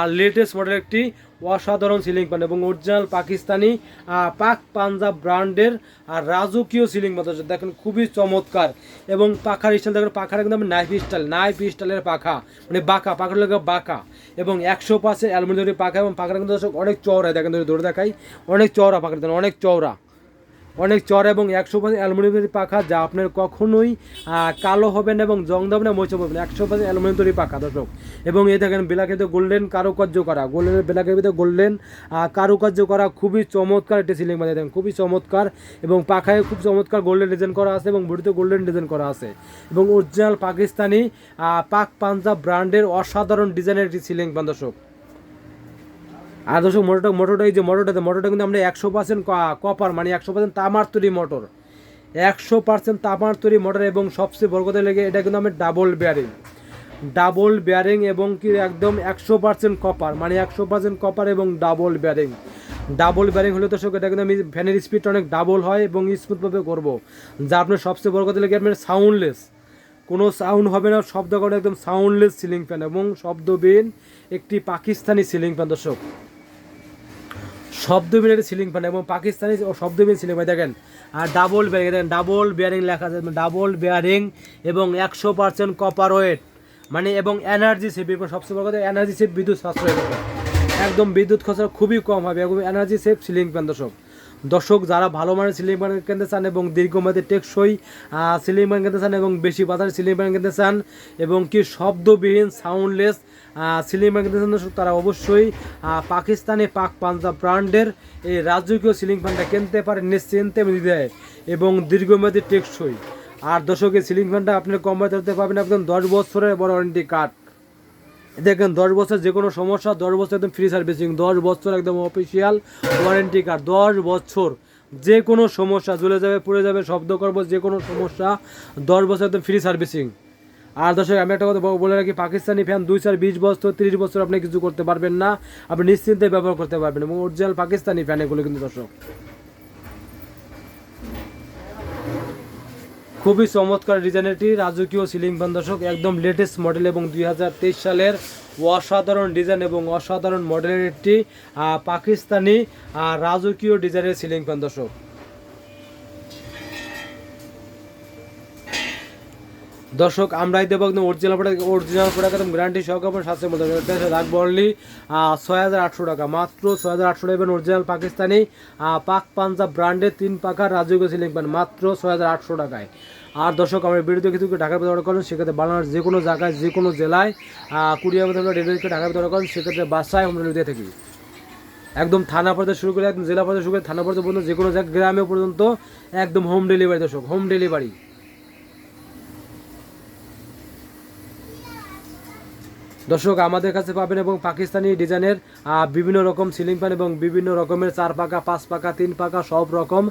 আর latest model একটি অসাধারণ ceiling fan এবং অরিজিনাল পাকিস্তানি পাক পাঞ্জাব ব্র্যান্ডের, আর রাজকীয় সিলিং দর্শক দেখেন, খুবই চমৎকার। এবং পাখার স্টাইল দেখেন পাখাটা কিন্তু নাইফ স্টাইল নাইফ স্টাইলের পাখা। মানে বাঁকা, পাখার লাগে বাঁকা। এবং একশো পাশে অ্যালুমিনিয়ামের পাখা এবং পাখাটা কিন্তু অনেক চওড়া দেখেন, ধরে দেখাই। অনেক চওড়া পাখা দেখেন, অনেক চওড়া। অনেক চর এবং একশো পার্সেন্ট অ্যালুমিনিয়ামের পাখা যা আপনার কখনোই কালো হবে না এবং জং দেবে না মোচা হবে না। একশো পার্সেন্ট অ্যালুমিনিয়াম তৈরি পাখা, দর্শক। এবং এই দেখেন বেলাকে তো গোল্ডেন কারুকার্য করা গোল্ডেনের বেলাকে ভিতরে গোল্ডেন কারুকার্য করা, খুবই চমৎকার একটি সিলিং বানিয়ে দেখেন খুবই চমৎকার এবং পাখায় খুব চমৎকার গোল্ডেন ডিজাইন করা আছে এবং বডিতে গোল্ডেন ডিজাইন করা আছে। এবং অরিজিনাল পাকিস্তানি পাক পাঞ্জাব ব্র্যান্ডের অসাধারণ ডিজাইনের একটি সিলিং দর্শক। আর দর্শক, মোটরটা মোটরটা এই যে মোটরটাতে, মোটরটা কিন্তু আমরা একশো পার্সেন্ট কপার মানে একশো পার্সেন্ট তামার তৈরি মোটর। একশো পার্সেন্ট তামার তৈরি মোটর এবং সবচেয়ে বড় কথা লেগে এটা কিন্তু আমি ডাবল বেয়ারিং ডাবল বেয়ারিং এবং কি একদম একশো পার্সেন্ট কপার মানে একশো পার্সেন্ট কপার এবং ডাবল বেয়ারিং ডাবল বেয়ারিং হলে দর্শক, এটা কিন্তু আমি ফ্যানের স্পিডটা অনেক ডাবল হয় এবং স্মুথভাবে করব। যা আপনার সবচেয়ে বড় কথা লেগে আপনার সাউন্ডলেস কোনো সাউন্ড হবে না, শব্দ করে একদম সাউন্ডলেস সিলিং ফ্যান এবং শব্দবিহীন একটি পাকিস্তানি সিলিং ফ্যান দর্শক। শব্দবিহীন সিলিং ফ্যান এবং পাকিস্তানি ও শব্দবিহীন সিলিং ফ্যান দেখেন, আর ডাবল বেয়ারিং দেখেন ডাবল বেয়ারিং লেখা আছে ডাবল বেয়ারিং এবং একশো পার্সেন্ট কপার ওয়েট মানে এবং এনার্জি সেভ এবং সবচেয়ে বড় কথা এনার্জি সেভ বিদ্যুৎ সাশ্রয় হবে। একদম বিদ্যুৎ খরচা খুবই কম হবে, এবং এনার্জি সেভ সিলিং ফ্যান দর্শক। দর্শক, যারা ভালো মানের সিলিং ফ্যান কিনতে চান এবং দীর্ঘমেয়াদী টেকসই সিলিং ফ্যান কিনতে চান এবং বেশি বাজারে সিলিং ফ্যান কিনতে চান এবং কি শব্দবিহীন সাউন্ডলেস সিলিং ফ্যান কিনতে তারা অবশ্যই পাকিস্তানি পাক পাঞ্জাব ব্র্যান্ডের এই রাজকীয় সিলিং ফ্যানটা কিনতে পারেন, নিশ্চিন্তে দেয় এবং দীর্ঘমেয়াদী টেকসই। আর দর্শকের সিলিং ফ্যানটা আপনি কম ধরতে পাবেন একদম দশ বছরের বড় ওয়ারেন্টি কার্ড দেখেন, দশ বছর যে কোনো সমস্যা, দশ বছর একদম ফ্রি সার্ভিসিং দশ বছর একদম অফিসিয়াল ওয়ারেন্টি কার্ড দশ বছর যে কোনো সমস্যা, জ্বলে যাবে, পড়ে যাবে, শব্দ করব, যে কোনো সমস্যা, দশ বছর একদম ফ্রি সার্ভিসিং আর দর্শক, আমি একটা কথা বলে রাখি, পাকিস্তানি ফ্যান দুই চার বিশ বছর, তিরিশ বছর আপনি কিছু করতে পারবেন না। আপনি নিশ্চিন্তে ব্যবহার করতে পারবেন এবং অরিজিনাল পাকিস্তানি ফ্যান এগুলো কিন্তু দর্শক। খুবই চমৎকার ডিজাইনেরটি রাজকীয় সিলিং ফ্যান দর্শক, একদম লেটেস্ট মডেল এবং দুই হাজার তেইশ সালের অসাধারণ ডিজাইন এবং অসাধারণ মডেলের একটি পাকিস্তানি রাজকীয় ডিজাইনের সিলিং ফ্যান দর্শক। দর্শক আমরাই দেবো একদম অরিজিনাল প্রোডাক্ট অরিজিনাল প্রোডাক্ট একদম গ্যারান্টি সহকারে সাতশো মধ্যে রাখব অনলি ছয় হাজার আটশো টাকা। মাত্র ছয় হাজার আটশো টাকা অরিজিনাল পাকিস্তানি পাক পাঞ্জাব ব্র্যান্ডের তিন পাখার রাজকীয় সিলিং ফ্যান মাত্র ছয় হাজার আটশো টাকায়। আর দর্শক, আমার ভিডিও কিছু ঢাকার ভিতরে করেন, সেক্ষেত্রে বাংলার যে কোনো জায়গায়, যে কোনো জেলায় কুড়িয়ার মধ্যে আমরা ডেলিভারি ঢাকার ভিতরে করেন, সেক্ষেত্রে বাসায় হোম ডেলিভারি দিয়ে থাকি। একদম থানা পর্যায়ে শুরু করে, একদম জেলা পর্যায়ে শুরু করে থানা পর্যায়ে পর্যন্ত যে কোনো জায়গায়, গ্রামে পর্যন্ত একদম হোম ডেলিভারি দর্শক হোম ডেলিভারি দর্শক, আমাদের কাছে পাবেন এবং পাকিস্তানি ডিজাইনের বিভিন্ন রকম সিলিং ফ্যান এবং বিভিন্ন রকমের চার পাকা, পাঁচ পাকা, তিন পাকা, সব রকম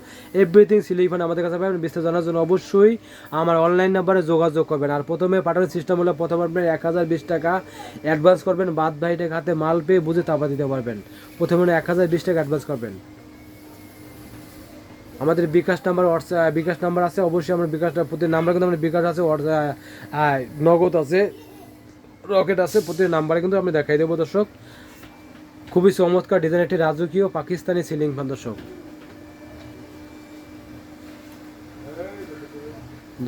এভরিথিং সিলিং ফ্যান আমাদের কাছে পাবেন। বিস্তারিত জানার জন্য অবশ্যই আমার অনলাইন নাম্বারে যোগাযোগ করবেন। আর প্রথমে পাঠানোর সিস্টেম হলো, প্রথম আপনি এক হাজার বিশ টাকা অ্যাডভান্স করবেন, বাদ বাড়িটা হাতে মাল পেয়ে বুঝে তাপা দিতে পারবেন। প্রথমে এক হাজার বিশ টাকা অ্যাডভান্স করবেন। আমাদের বিকাশ নাম্বার বিকাশ নাম্বার আছে, অবশ্যই আমার বিকাশটা প্রতি নাম্বার কিন্তু আমার বিকাশ আছে নগদ আছে। রকেট আছে, প্রতি নাম্বারে কিন্তু আমি দেখাই দেবো দর্শক। খুবই চমৎকার ডিজাইন, একটি রাজকীয় পাকিস্তানি সিলিং ফ্যান দর্শক।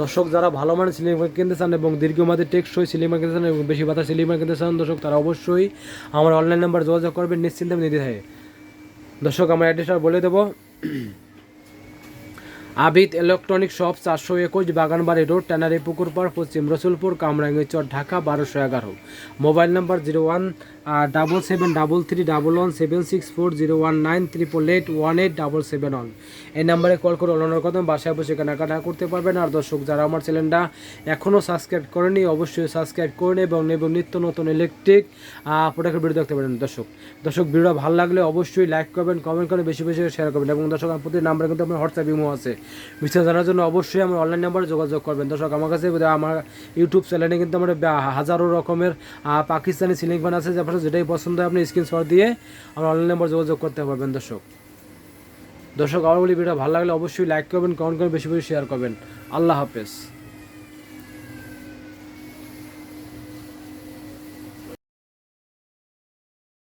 দর্শক, যারা ভালো মানের সিলিং ফ্যান কিনতে চান এবং দীর্ঘমেয়াদী টেকসই সিলিং ফ্যান কিনতে চান এবং বেশি বাতাস সিলিং ফ্যান কিনতে চান, দর্শক, তারা অবশ্যই আমার অনলাইন নাম্বার যোগাযোগ করবেন নিশ্চিন্তে নিতে দর্শক, আমার অ্যাড্রেসটা বলে দেবো। আবিদ ইলেকট্রনিক শপ চারশো একুশ বাগানবাড়ি রোড, ট্যানারি পুকুরপাড় পশ্চিম রসুলপুর কামরাঙ্গি চর ঢাকা, বারোশো এগারো। Mobile number zero one double seven double three double one seven six four zero one nine triple eight one eight double seven one এই নাম্বারে কল করে অন্যান্য কথা বাসায় বসে কেনাকাটা করতে পারবেন। আর দর্শক, যারা আমার চ্যানেলটা এখনও সাবস্ক্রাইব করেনি অবশ্যই সাবস্ক্রাইব করে নিন এবং এবং নিত্য নতুন ইলেকট্রিক প্রোডাক্টের ভিডিও দেখতে পারেন দর্শক। দর্শক, ভিডিওটা ভালো লাগলে অবশ্যই লাইক করবেন কমেন্ট করে বেশি বেশি শেয়ার করবেন এবং দর্শক, আমার প্রতি নাম্বার কিন্তু আমার হোয়াটসঅ্যাপ ইমো আছে। বিস্তারিত জানার জন্য অবশ্যই আমার অনলাইন নাম্বারে যোগাযোগ করবেন। দর্শক, আমার কাছে আমার ইউটিউব চ্যানেলে কিন্তু আমার হাজারো রকমের পাকিস্তানি সিলিং ফ্যান আছে যে আপনার যেটাই পছন্দ হয়, আপনি স্ক্রিনশট দিয়ে আমার অনলাইন নাম্বার যোগাযোগ করতে পারবেন, দর্শক। দর্শক, আমার বলি ভিডিও ভালো লাগলে অবশ্যই লাইক করবেন কমেন্ট করবেন, বেশি বেশি শেয়ার করবেন। আল্লাহ হাফেজ।